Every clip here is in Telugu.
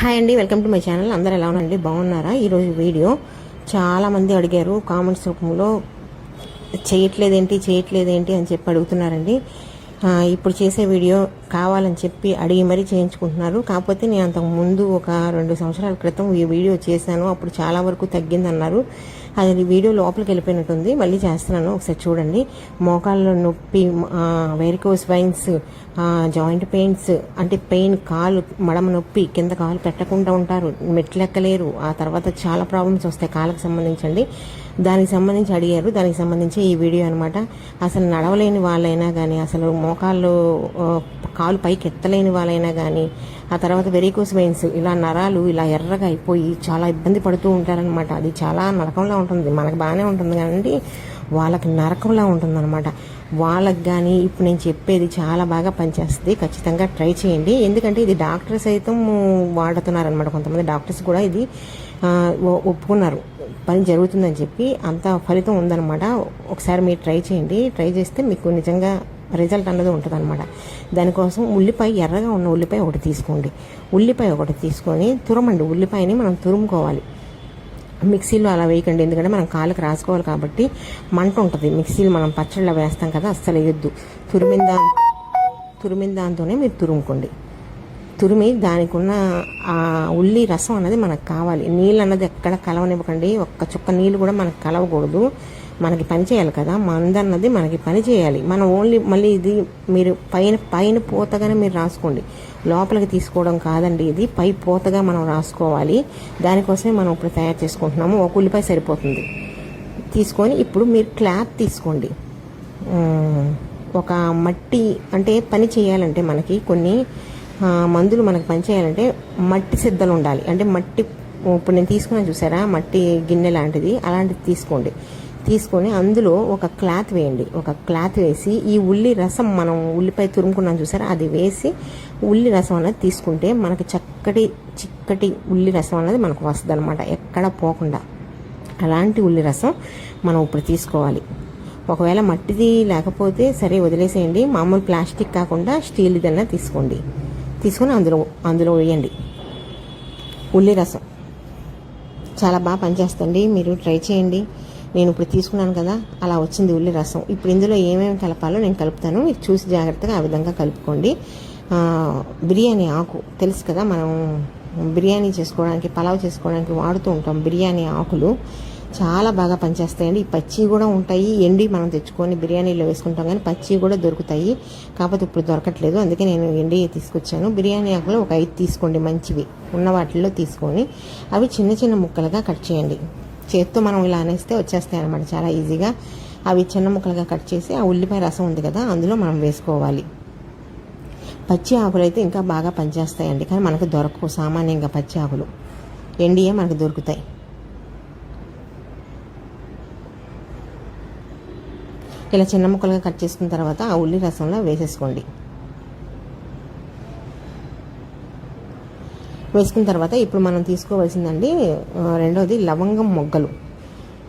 హాయ్ అండి వెల్కమ్ టు మై ఛానల్. అందరు ఎలా ఉన్నారండి? బాగున్నారా? ఈరోజు వీడియో. చాలా మంది అడిగారు కామెంట్స్ రూపంలో చేయట్లేదేంటి చేయట్లేదేంటి అని చెప్పి అడుగుతున్నారండి. ఇప్పుడు చేసే వీడియో కావాలని చెప్పి అడిగి మరీ చేయించుకుంటున్నారు. కాకపోతే నేను అంతకు ముందు ఒక రెండు సంవత్సరాల క్రితం ఈ వీడియో చేశాను. అప్పుడు చాలా వరకు తగ్గిందన్నారు. అది వీడియో లోపలికి వెళ్ళిపోయినట్టుంది. మళ్ళీ చేస్తున్నాను. ఒకసారి చూడండి. మోకాళ్ళలో నొప్పి వెరికోస్ వైన్స్ జాయింట్ పెయిన్స్ అంటే పెయిన్ కాలు మడమ నొప్పి కింద కాలు పెట్టకుండా ఉంటారు. మెట్లెక్కలేరు. ఆ తర్వాత చాలా ప్రాబ్లమ్స్ వస్తాయి కాళ్ళకు సంబంధించండి. దానికి సంబంధించి అడిగారు. దానికి సంబంధించి ఈ వీడియో అనమాట అసలు నడవలేని వాళ్ళైనా కానీ అసలు మోకాళ్ళు కాలు పైకి ఎత్తలేని వాళ్ళైనా కానీ ఆ తర్వాత వెరికోస్ వెయిన్స్ ఇలా నరాలు ఇలా ఎర్రగా అయిపోయి చాలా ఇబ్బంది పడుతూ ఉంటారనమాట అది చాలా నరకంలా ఉంటుంది. మనకు బాగానే ఉంటుంది కానీ వాళ్ళకి నరకంలా ఉంటుందన్నమాట. వాళ్ళకి కానీ ఇప్పుడు నేను చెప్పేది చాలా బాగా పనిచేస్తుంది. ఖచ్చితంగా ట్రై చేయండి. ఎందుకంటే ఇది డాక్టర్ సైతం వాడుతున్నారనమాట కొంతమంది డాక్టర్స్ కూడా ఇది ఒ- ఒప్పుకున్నారు. పని జరుగుతుందని చెప్పి అంత ఫలితం ఉందన్నమాట. ఒకసారి మీరు ట్రై చేయండి. ట్రై చేస్తే మీకు నిజంగా రిజల్ట్ అన్నది ఉంటుంది అనమాట దానికోసం ఉల్లిపాయ ఎర్రగా ఉన్న ఉల్లిపాయ ఒకటి తీసుకోండి. ఉల్లిపాయ ఒకటి తీసుకొని తురమండి. ఉల్లిపాయని మనం తురుముకోవాలి. మిక్సీలో అలా వేయకండి. ఎందుకంటే మనం కాళ్ళకి రాసుకోవాలి కాబట్టి మంట ఉంటుంది. మిక్సీలో మనం పచ్చళ్ళ వేస్తాం కదా అస్సలు వేయొద్దు. తురిమిందా తురిమిందాంతోనే మీరు తురుముకోండి. తురిమి దానికి ఉన్న ఆ ఉల్లి రసం అన్నది మనకు కావాలి. నీళ్ళు అన్నది ఎక్కడ కలవనివ్వకండి. ఒక్క చుక్క నీళ్ళు కూడా మనకు కలవకూడదు. మనకి పని చేయాలి కదా మందన్నది మనకి పని చేయాలి. మనం ఓన్లీ మళ్ళీ ఇది మీరు పైన పైన పూతగానే మీరు రాసుకోండి. లోపలికి తీసుకోవడం కాదండి ఇది. పై పూతగా మనం రాసుకోవాలి. దానికోసమే మనం ఇప్పుడు తయారు చేసుకుంటున్నాము. ఒక ఉల్లిపాయ సరిపోతుంది. తీసుకొని ఇప్పుడు మీరు క్లాత్ తీసుకోండి. ఒక మట్టి అంటే పని చేయాలంటే మనకి కొన్ని మందులు మనకి పని చేయాలంటే మట్టి సిద్ధలు ఉండాలి. అంటే మట్టి ఇప్పుడు నేను తీసుకున్నాను చూసారా? మట్టి గిన్నె లాంటిది. అలాంటిది తీసుకోండి. తీసుకొని అందులో ఒక క్లాత్ వేయండి. ఒక క్లాత్ వేసి ఈ ఉల్లి రసం మనం ఉల్లిపాయ తురుముకున్నాం చూసారా? అది వేసి ఉల్లి రసం అనేది తీసుకుంటే మనకి చక్కటి చిక్కటి ఉల్లి రసం అనేది మనకు వస్తుంది అనమాట ఎక్కడ పోకుండా. అలాంటి ఉల్లి రసం మనం ఇప్పుడు తీసుకోవాలి. ఒకవేళ మట్టిది లేకపోతే సరే వదిలేసేయండి. మామూలు ప్లాస్టిక్ కాకుండా స్టీల్ దన్నా తీసుకోండి. తీసుకొని అందులో అందులో వేయండి. ఉల్లి రసం. చాలా బాగా పనిచేస్తుంది మీరు ట్రై చేయండి. నేను ఇప్పుడు తీసుకున్నాను కదా అలా వచ్చింది ఉల్లి రసం. ఇప్పుడు ఇందులో ఏమేమి కలపాలో నేను కలుపుతాను. మీరు చూసి జాగ్రత్తగా ఆ విధంగా కలుపుకోండి. బిర్యానీ ఆకు. తెలుసు కదా మనం బిర్యానీ చేసుకోవడానికి పలావ్ చేసుకోవడానికి వాడుతూ ఉంటాం బిర్యానీ ఆకులు. చాలా బాగా పనిచేస్తాయండి. ఈ పచ్చి కూడా ఉంటాయి. ఎండి మనం తెచ్చుకొని బిర్యానీలో వేసుకుంటాం కానీ పచ్చి కూడా దొరుకుతాయి. కాకపోతే ఇప్పుడు దొరకట్లేదు. అందుకే నేను ఎండి తీసుకొచ్చాను. బిర్యానీ ఆకులు ఒక ఐదు తీసుకోండి మంచివి. ఉన్న వాటిల్లో తీసుకొని అవి చిన్న చిన్న ముక్కలుగా కట్ చేయండి. చేత్తో మనం ఇలా అనేస్తే వచ్చేస్తాయి అనమాట చాలా ఈజీగా. అవి చిన్న ముక్కలుగా కట్ చేసి ఆ ఉల్లిపాయ రసం ఉంది కదా అందులో మనం వేసుకోవాలి. పచ్చి ఆకులు అయితే ఇంకా బాగా పనిచేస్తాయండి కానీ మనకు దొరకవు సామాన్యంగా పచ్చి ఆకులు. ఎండియే మనకు దొరుకుతాయి. ఇలా చిన్న ముక్కలుగా కట్ చేసుకున్న తర్వాత ఆ ఉల్లి రసంలో వేసేసుకోండి. వేసుకున్న తర్వాత ఇప్పుడు మనం తీసుకోవాల్సిందండి రెండవది రెండోది లవంగం మొగ్గలు.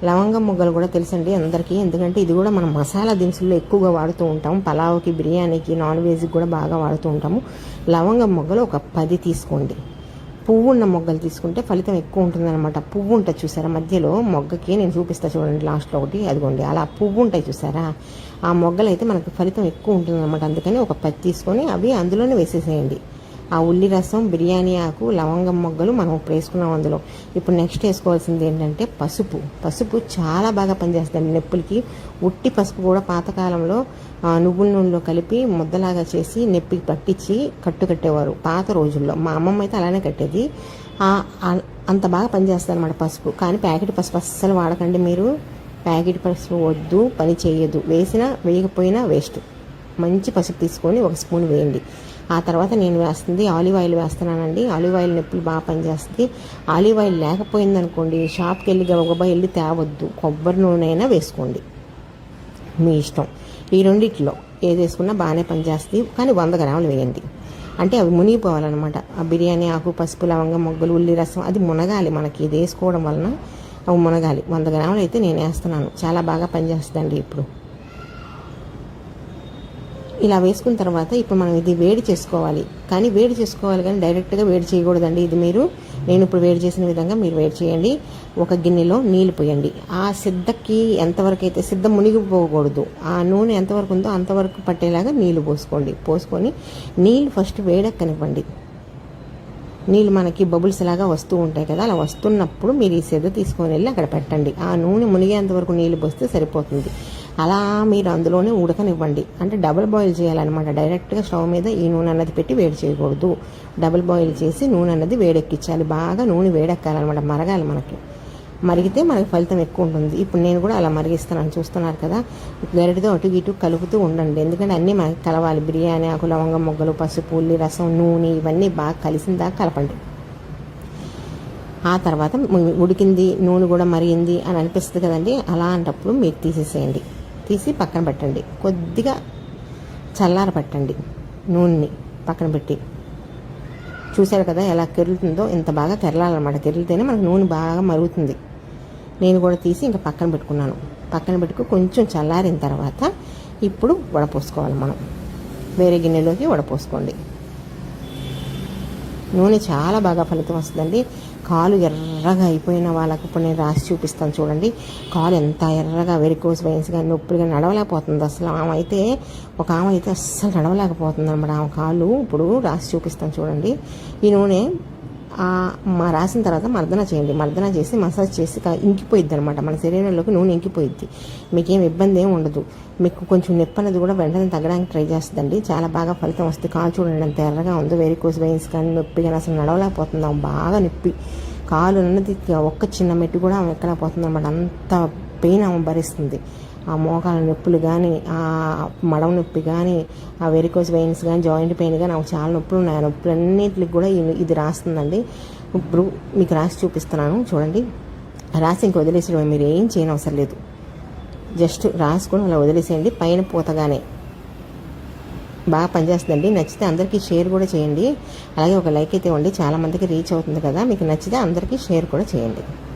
లవంగం మొగ్గలు కూడా తెలుసండి అందరికీ. ఎందుకంటే ఇది కూడా మనం మసాలా దినుసుల్లో ఎక్కువగా వాడుతూ ఉంటాం. పలావ్కి బిర్యానీకి నాన్ వెజ్కి కూడా బాగా వాడుతూ ఉంటాము. లవంగం మొగ్గలు ఒక పది తీసుకోండి. పువ్వు ఉన్న మొగ్గలు తీసుకుంటే ఫలితం ఎక్కువ ఉంటుందన్నమాట. పువ్వు ఉంటుంది చూసారా? మధ్యలో మొగ్గకి నేను చూపిస్తా చూడండి లాస్ట్లో ఒకటి. అదిగోండి అలా పువ్వు ఉంటాయి చూసారా? ఆ మొగ్గలు అయితే మనకు ఫలితం ఎక్కువ ఉంటుందన్నమాట. అందుకని ఒక పది తీసుకొని అవి అందులోనే వేసేసేయండి. ఆ ఉల్లి రసం బిర్యానీ ఆకు లవంగం మొగ్గలు మనం ఇప్పుడు వేసుకున్నాం అందులో. ఇప్పుడు నెక్స్ట్ వేసుకోవాల్సింది ఏంటంటే పసుపు. పసుపు చాలా బాగా పనిచేస్తుంది నొప్పులకి. ఉట్టి పసుపు కూడా పాతకాలంలో నువ్వుల నూనెలో కలిపి ముద్దలాగా చేసి నొప్పికి పట్టించి కట్టు కట్టేవారు పాత రోజుల్లో. మా అమ్మమ్మ అయితే అలానే కట్టేది. అంత బాగా పనిచేస్తుంది అనమాట పసుపు. కానీ ప్యాకెట్ పసుపు అస్సలు వాడకండి మీరు. ప్యాకెట్ పసుపు వద్దు పని చేయదు వేసినా వేయకపోయినా వేస్ట్. మంచి పసుపు తీసుకొని ఒక స్పూన్ వేయండి. ఆ తర్వాత నేను వేస్తుంది ఆలివ్ ఆయిల్ వేస్తున్నానండి. ఆలివ్ ఆయిల్ నొప్పులు బాగా పనిచేస్తుంది. ఆలివ్ ఆయిల్ లేకపోయిందనుకోండి షాప్కి వెళ్ళి గబగబా వెళ్ళి తేవద్దు. కొబ్బరి నూనె అయినా వేసుకోండి. మీ ఇష్టం. ఈ రెండిట్లో ఏది వేసుకున్నా బాగానే పనిచేస్తుంది కానీ వంద గ్రాములు వేయండి. అంటే అవి మునిగిపోవాలన్నమాట. ఆ బిర్యానీ ఆకు పసుపు లవంగ మొగ్గలు ఉల్లి రసం అది మునగాలి మనకి. ఇది వేసుకోవడం వలన అవి మునగాలి. వంద గ్రాములు అయితే నేను వేస్తున్నాను. చాలా బాగా పనిచేస్తుందండి ఇప్పుడు. ఇలా వేసుకున్న తర్వాత ఇప్పుడు మనం ఇది వేడి చేసుకోవాలి. కానీ వేడి చేసుకోవాలి కానీ డైరెక్ట్గా వేడి చేయకూడదండి. ఇది మీరు నేను ఇప్పుడు వేడి చేసిన విధంగా మీరు వేడి చేయండి. ఒక గిన్నెలో నీళ్ళు పోయండి. ఆ సిద్ధకి ఎంతవరకు అయితే సిద్ధ మునిగిపోకూడదు. ఆ నూనె ఎంతవరకు ఉందో అంతవరకు పట్టేలాగా నీళ్ళు పోసుకోండి. పోసుకొని నీళ్ళు ఫస్ట్ వేడెక్కనివ్వండి. నీళ్ళు మనకి బబుల్స్ లాగా వస్తూ ఉంటాయి కదా అలా వస్తున్నప్పుడు మీరు ఈ సెద తీసుకొని వెళ్ళి అక్కడ పెట్టండి. ఆ నూనె మునిగేంత వరకు నీళ్ళు పోస్తే సరిపోతుంది. అలా మీరు అందులోనే ఉడకనివ్వండి. అంటే డబుల్ బాయిల్ చేయాలన్నమాట. డైరెక్ట్గా స్టవ్ మీద ఈ నూనె అన్నది పెట్టి వేడి చేయకూడదు. డబుల్ బాయిల్ చేసి నూనె అన్నది వేడెక్కించాలి. బాగా నూనె వేడెక్కాలన్నమాట. మరగాలి మనకి. మరిగితే మనకి ఫలితం ఎక్కువ ఉంటుంది. ఇప్పుడు నేను కూడా అలా మరిగిస్తున్నాను. చూస్తున్నారు కదా? గరిటితో అటు ఇటు కలుపుతూ ఉండండి. ఎందుకంటే అన్నీ మనకి కలవాలి. బిర్యానీ ఆకు లవంగం మొగ్గలు పసుపు ఉల్లి రసం నూనె ఇవన్నీ బాగా కలిసిన దాకా కలపండి. ఆ తర్వాత ఉడికింది నూనె కూడా మరిగింది అని అనిపిస్తుంది కదండి? అలాంటప్పుడు మీరు తీసేసేయండి. తీసి పక్కన పెట్టండి. కొద్దిగా చల్లార పెట్టండి నూనెని పక్కన పెట్టి. చూశారు కదా ఎలా కెరులుతుందో ఇంత బాగా కెరలాలన్నమాట కెరిలితేనే మనకు నూనె బాగా మరుగుతుంది. నేను కూడా తీసి ఇంకా పక్కన పెట్టుకున్నాను. పక్కన పెట్టుకు కొంచెం చల్లారిన తర్వాత ఇప్పుడు వడపోసుకోవాలి మనం. వేరే గిన్నెలోకి వడపోసుకోండి. నూనె చాలా బాగా ఫలితం వస్తుందండి. కాలు ఎర్రగా అయిపోయిన వాళ్ళకి ఇప్పుడు నేను రాసి చూపిస్తాను చూడండి. కాలు ఎంత ఎర్రగా వెరికోస్ వెయిన్స్ కానీ నొప్పులుగా నడవలేకపోతుంది. అసలు ఆమె అయితే ఒక ఆమె అయితే అస్సలు నడవలేకపోతుంది అనమాట ఆమె కాలు ఇప్పుడు రాసి చూపిస్తాను చూడండి. ఈ నూనె రాసిన తర్వాత మర్దన చేయండి. మర్దన చేసి మసాజ్ చేసి ఇంకిపోయిద్ది అనమాట మన శరీరంలోకి నూనె ఇంకిపోయిద్ది. మీకేం ఇబ్బంది ఏమి ఉండదు. మీకు కొంచెం నొప్పి అనేది కూడా వెంటనే తగ్గడానికి ట్రై చేస్తుందండి. చాలా బాగా ఫలితం వస్తుంది. కాలు చూడండి అంత ఎర్రగా ఉందో. వెరికోస్ వెయిన్స్ కానీ నొప్పి కానీ అసలు నడవలేకపోతుంది. బాగా నొప్పి. కాలు అన్నది ఒక్క చిన్న మెట్టు కూడా ఆమె ఎక్కలేకపోతుంది అనమాట అంత పెయిన్ ఆమె భరిస్తుంది. ఆ మోకాల నొప్పులు కానీ ఆ మడవ నొప్పి కానీ ఆ వెరికోస్ వెయిన్స్ కానీ జాయింట్ పెయిన్ కానీ నాకు చాలా నొప్పులు ఉన్నాయి ఆ నొప్పులన్నింటికి కూడా ఇది రాస్తుందండి. ఇప్పుడు మీకు రాసి చూపిస్తున్నాను. చూడండి. రాసి ఇంక వదిలేసేయడం. మీరు ఏం చేయనవసరం లేదు. జస్ట్ రాసుకొని అలా వదిలేసేయండి. పైన పూతగానే. బాగా పనిచేస్తుందండి. నచ్చితే అందరికీ షేర్ కూడా చేయండి. అలాగే ఒక లైక్ అయితే ఉండి చాలామందికి రీచ్ అవుతుంది కదా. మీకు నచ్చితే అందరికీ షేర్ కూడా చేయండి.